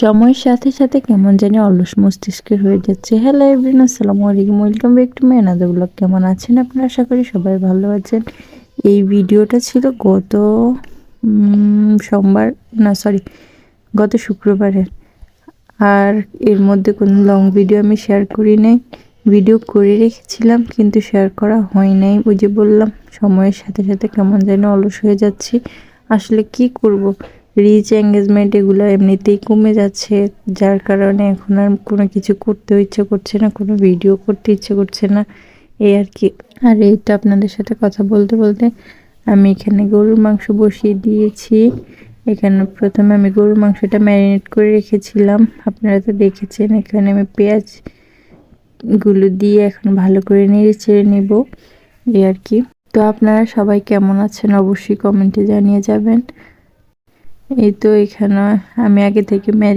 সময়ের সাথে সাথে কেমন জানি অলস মস্তিষ্কের হয়ে যাচ্ছে। হ্যালো এভরিন আসসালামু আলাইকুম। Welcome back to my another blog কেমন আছেন আপনারা? আশা করি সবাই ভালো আছেন। এই ভিডিওটা ছিল গত সোমবার, না সরি গত শুক্রবারের। আর এর মধ্যে কোনো লং ভিডিও আমি শেয়ার করি নাই। ভিডিও করে রেখেছিলাম, কিন্তু শেয়ার করা হয় নাই। ওই যে বললাম, সময়ের সাথে সাথে কেমন যেন অলস হয়ে যাচ্ছি। আসলে কি করব? রিচ এঙ্গেজমেন্ট এগুলো এমনিতেই কমে যাচ্ছে, যার কারণে এখন আর কোনো কিছু করতেও ইচ্ছে করছে না, কোনো ভিডিও করতে ইচ্ছে করছে না, এই আর কি। আর এই তো আপনাদের সাথে কথা বলতে বলতে আমি এখানে গরুর মাংস বসিয়ে দিয়েছি। এখানে প্রথমে আমি গরুর মাংসটা ম্যারিনেট করে রেখেছিলাম, আপনারা তো দেখেছেন, এখানে আমি পেঁয়াজগুলো দিয়ে এখন ভালো করে নেড়ে চেড়ে নেব, এই আর কি। তো আপনারা সবাই কেমন আছেন অবশ্যই কমেন্টে জানিয়ে যাবেন। এই তো এখানে আমি আগে থেকে ম্যারি